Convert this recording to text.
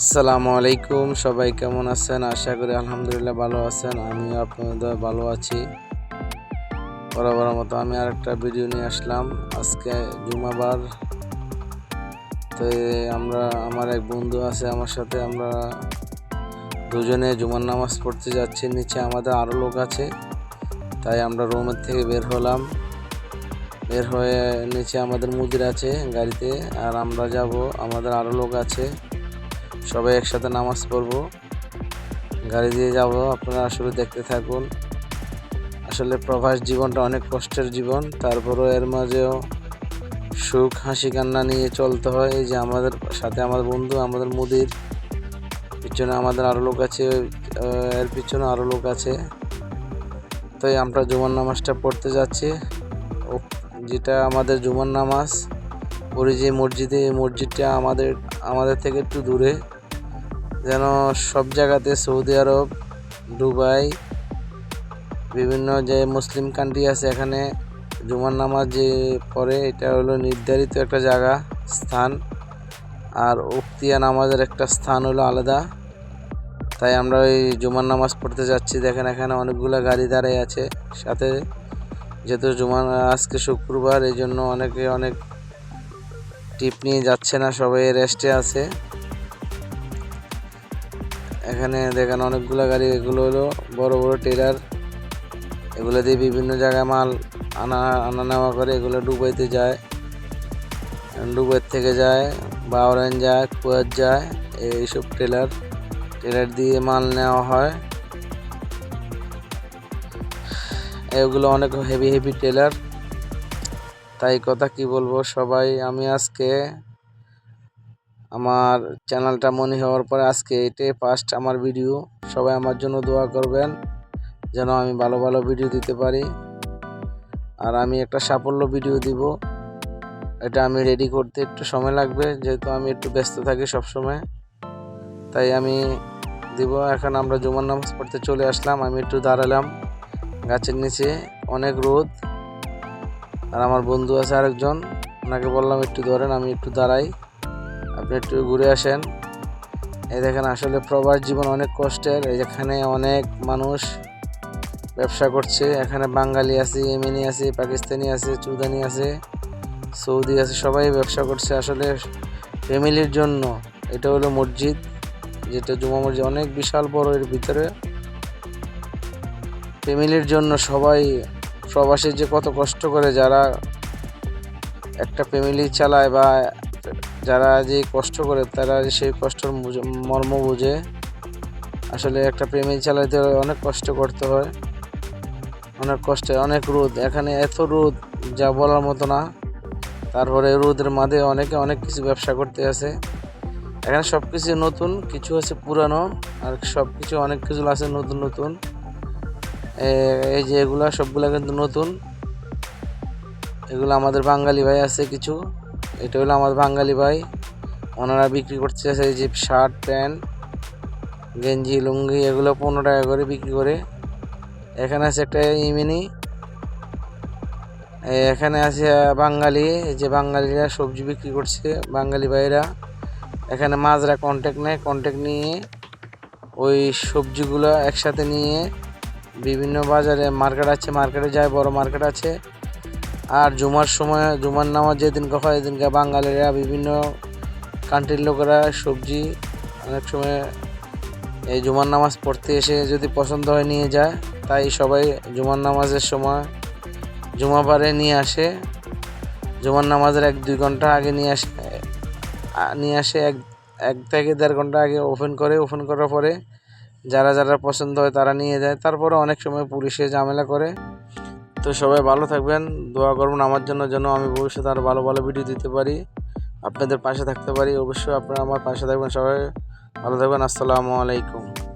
আসসালামু আলাইকুম, সবাই কেমন আছেন? আশা করি আলহামদুলিল্লাহ ভালো আছেন। আমিও আপনাদের ভালো আছি। বরাবর মতো আমি আর একটা ভিডিও নিয়ে আসলাম। আজকে জুমাবার। তো আমরা, আমার এক বন্ধু আছে আমার সাথে আমরা দুজনে জুমার নামাজ পড়তে যাচ্ছি। নিচে আমাদের আরও লোক আছে। তাই আমরা রুমের থেকে বের হলাম। বের হয়ে নিচে আমাদের মুদির আছে গাড়িতে। আর আমরা যাব, আমাদের আরও লোক আছে। সবাই একসাথে নামাজ পড়ব। গাড়ি দিয়ে যাব, আপনারা আসলে দেখতে থাকুন। আসলে প্রবাস জীবনটা অনেক কষ্টের জীবন, তারপরেও এর মাঝেও সুখ, হাসি, কান্না নিয়ে চলতে হয়। এই যে আমাদের সাথে আমার বন্ধু, আমাদের মুদির, পিছনে আমাদের আরও লোক আছে এর পিছনে আরও লোক আছে। তাই আমরা জুমার নামাজটা পড়তে যাচ্ছি। যেটা আমাদের জুমার নামাজ। পড়ি যে মসজিদে, এই মসজিদটা আমাদের আমাদের থেকে একটু দূরে। যেন সব জায়গাতে সৌদি আরব, দুবাই, বিভিন্ন যে মুসলিম কান্ট্রি আছে এখানে, জুমার নামাজ যে পড়ে, এটা হলো নির্ধারিত একটা জায়গা, স্থান। আর উক্তিয়া নামাজের একটা স্থান হলো আলাদা। তাই আমরা ওই জুমার নামাজ পড়তে যাচ্ছি। দেখেন এখানে অনেকগুলো গাড়ি দাঁড়িয়ে আছে সাথে। যেহেতু জুমার, আজকে শুক্রবার, এই জন্য অনেকে অনেক টিপ নিয়ে যাচ্ছে না, সবাই রেস্টে আছে। এখানে দেখেন অনেকগুলো গাড়ি, এগুলো হলো বড় বড় টেলার। এগুলো দিয়ে বিভিন্ন জায়গায় মাল আনা আনা, নেওয়া করে এগুলো দুবাইতে যায়। দুবাই থেকে যায় বাউরান যায়, কুয়াত যায় এইসব টেলার টেলার দিয়ে মাল নেওয়া হয়। এগুলো অনেক হেভি হেভি টেলার। তাই কথা কি বলব? সবাই, আমি আজকে আমার চ্যানেলটা মনে হওয়ার পরে আজকে এটাই ফার্স্ট আমার ভিডিও সবাই আমার জন্য দোয়া করবেন, যেন আমি ভালো ভালো ভিডিও দিতে পারি। আর আমি একটা সাফল্য ভিডিও দিব। এটা আমি রেডি করতে একটু সময় লাগবে, যেহেতু আমি একটু ব্যস্ত থাকি সব সময় তাই আমি দিব, এখন আমরা জুমার নামাজ পড়তে চলে আসলাম। আমি একটু দাঁড়ালাম গাছের নিচে, অনেক রোদ। আর আমার বন্ধু আছে আরেকজন। ওনাকে বললাম, একটু ধরেন, আমি একটু দাঁড়াই। আপনি একটু ঘুরে আসেন। এই দেখেন, আসলে প্রবাস জীবন অনেক কষ্টের। এই যেখানে অনেক মানুষ ব্যবসা করছে, এখানে বাঙালি আছে, ইয়েমেনি আছে, পাকিস্তানি আছে, চুদানি আছে, সৌদি আছে, সবাই ব্যবসা করছে। আসলে ফ্যামিলির জন্য এটা হলো মসজিদ, যেটা জুমা মসজিদ অনেক বিশাল বড় এর ভিতরে। ফ্যামিলির জন্য সবাই প্রবাসী যে কত কষ্ট করে যারা একটা ফ্যামিলি চালায় বা যারা যে কষ্ট করে তারা সেই কষ্টের মর্ম বুঝে, আসলে একটা ফ্যামিলি চালাইতে অনেক কষ্ট করতে হয়। অনেক কষ্টে, অনেক রোদ, এখানে এত রোদ, যা বলার মতো না। তারপরে রোদের মাঝে অনেকে অনেক কিছু ব্যবসা করতে আছে এখানে সব কিছু নতুন, কিছু আছে পুরানো, আর সব কিছু অনেক কিছু আছে নতুন নতুন। এই যে এগুলা সবগুলা কিন্তু নতুন। এগুলো আমাদের বাঙালি ভাই আছে কিছু। এটা হলো আমাদের বাঙালি ভাই। ওনারা বিক্রি করতে আছে এই যে শার্ট, প্যান্ট, গেঞ্জি, লুঙ্গি, এগুলো পনেরো টাকা করে বিক্রি করে। এখানে আছে একটা ইমিনি। এখানে আছে বাঙালি। যে বাঙালিরা সবজি বিক্রি করছে, বাঙালি ভাইরা। এখানে মাছরা কন্ট্যাক্ট নেয়। কন্ট্যাক্ট নিয়ে ওই সবজিগুলো একসাথে নিয়ে বিভিন্ন বাজারে মার্কেট আছে মার্কেটে যায়, বড় মার্কেট আছে। আর জুমার সময়, জুমার নামাজ যেদিনকে হয়, এদিনকে বাঙালিরা বিভিন্ন কান্ট্রির লোকেরা সবজি অনেক সময় এই জুমার নামাজ পড়তে এসে যদি পছন্দ হয় নিয়ে যায়। তাই সবাই জুমার নামাজের সময় জুমা পারে নিয়ে আসে। জুমার নামাজের এক, দুই ঘণ্টা আগে নিয়ে আসে। নিয়ে আসে এক এক থেকে দেড় ঘণ্টা আগে ওপেন করে ওপেন করার পরে যারা যারা পছন্দ হয় তারা নিয়ে যায়। তারপরে অনেক সময় পুলিশে ঝামেলা করে। তো সবাই ভালো থাকবেন। দোয়া করবেন আমার জন্য যেন আমি ভবিষ্যতে আরও ভালো ভালো ভিডিও দিতে পারি। আপনাদের পাশে থাকতে পারি। অবশ্যই আপনারা আমার পাশে থাকবেন সবাই। ভালো থাকবেন। আসসালামু আলাইকুম।